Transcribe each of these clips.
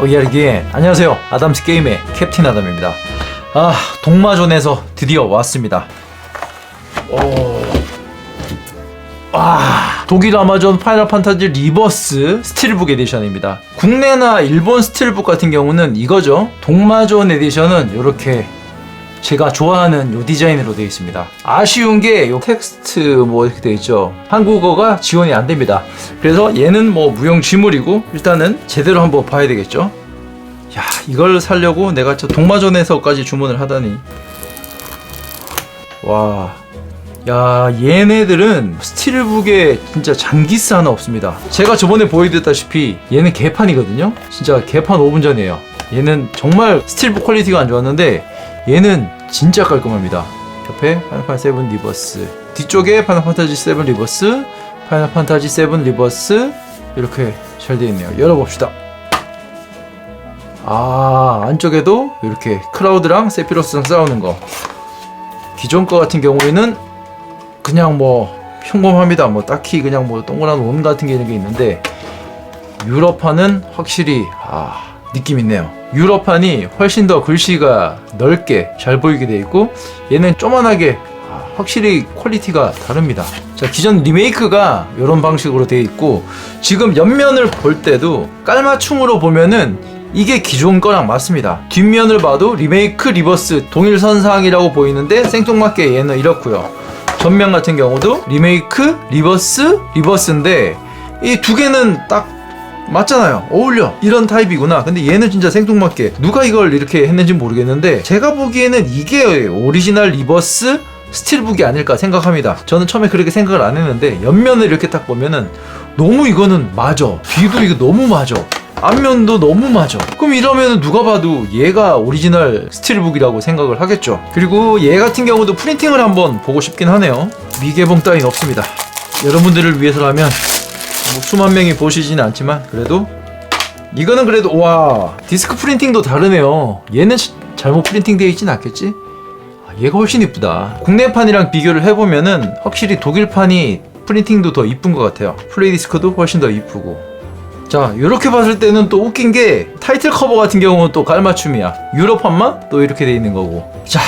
어 이야르기. 안녕하세요. 아담스 게임의 캡틴 아담입니다. 아 동마존에서 드디어 왔습니다. 오. 아 독일 아마존 파이널 판타지 리버스 스틸북 에디션입니다. 국내나 일본 스틸북 같은 경우는 이거죠. 동마존 에디션은 이렇게 제가 좋아하는 요 디자인으로 되어 있습니다. 아쉬운 게 요 텍스트 뭐 이렇게 되어 있죠. 한국어가 지원이 안 됩니다. 그래서 얘는 뭐 무용지물이고 일단은 제대로 한번 봐야 되겠죠. 야 이걸 살려고 내가 저 동마전에서까지 주문을 하다니. 와. 야 얘네들은 스틸북에 진짜 장기스 하나 없습니다 제가 저번에 보여드렸다시피 얘는 개판이거든요 진짜 개판 5분 전이에요 얘는 정말 스틸북 퀄리티가 안 좋았는데 얘는 진짜 깔끔합니다 옆에 파이널 판타지 7 리버스 뒤쪽에 파이널 판타지 7 리버스 파이널 판타지 7 리버스 이렇게 잘 되어 있네요 열어봅시다 아 안쪽에도 이렇게 크라우드랑 세피로스랑 싸우는 거 기존 거 같은 경우에는 그냥 뭐 평범합니다. 뭐 딱히 그냥 뭐 동그란 원 같은 게 이런 게 있는데 유럽판은 확실히 아 느낌 있네요. 유럽판이 훨씬 더 글씨가 넓게 잘 보이게 돼 있고 얘는 조만하게 아, 확실히 퀄리티가 다릅니다. 자 기존 리메이크가 이런 방식으로 돼 있고 지금 옆면을 볼 때도 깔맞춤으로 보면은 이게 기존 거랑 맞습니다. 뒷면을 봐도 리메이크 리버스 동일선상이라고 보이는데 생뚱맞게 얘는 이렇고요. 전면 같은 경우도 리메이크, 리버스, 리버스인데 이 두 개는 딱 맞잖아요. 어울려. 이런 타입이구나. 근데 얘는 진짜 생뚱맞게 누가 이걸 이렇게 했는지 모르겠는데 제가 보기에는 이게 오리지널 리버스 스틸북이 아닐까 생각합니다. 저는 처음에 그렇게 생각을 안 했는데 옆면을 이렇게 딱 보면은 너무 이거는 맞아. 뒤도 이거 너무 맞아. 앞면도 너무 맞아. 그럼 이러면 누가 봐도 얘가 오리지널 스틸북이라고 생각을 하겠죠. 그리고 얘 같은 경우도 프린팅을 한번 보고 싶긴 하네요. 미개봉 따윈 없습니다. 여러분들을 위해서라면 뭐 수만 명이 보시지는 않지만 그래도 이거는 그래도 와 디스크 프린팅도 다르네요. 얘는 시- 잘못 프린팅 되어 있진 않겠지? 아, 얘가 훨씬 이쁘다. 국내판이랑 비교를 해보면은 확실히 독일판이 프린팅도 더 이쁜 것 같아요. 플레이 디스크도 훨씬 더 이쁘고. 자, 이렇게 봤을 때는 또 웃긴 게 타이틀 커버 같은 경우는 또 깔맞춤이야. 유럽판만 또 이렇게 돼 있는 거고. 자,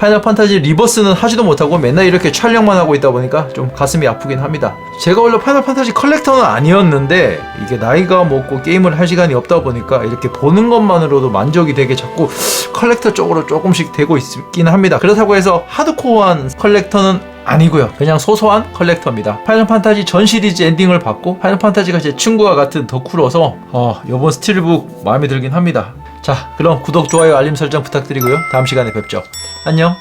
파이널 판타지 리버스는 하지도 못하고 맨날 이렇게 촬영만 하고 있다 보니까 좀 가슴이 아프긴 합니다. 제가 원래 파이널 판타지 컬렉터는 아니었는데 이게 나이가 먹고 게임을 할 시간이 없다 보니까 이렇게 보는 것만으로도 만족이 되게 자꾸 컬렉터 쪽으로 조금씩 되고 있긴 합니다. 그렇다고 해서 하드코어한 컬렉터는 아니고요. 그냥 소소한 컬렉터입니다. 파이널 판타지 전 시리즈 엔딩을 받고 파이널 판타지가 제 친구와 같은 덕후로서 어, 이번 스틸북 마음에 들긴 합니다. 자, 그럼 구독, 좋아요, 알림 설정 부탁드리고요. 다음 시간에 뵙죠. 안녕.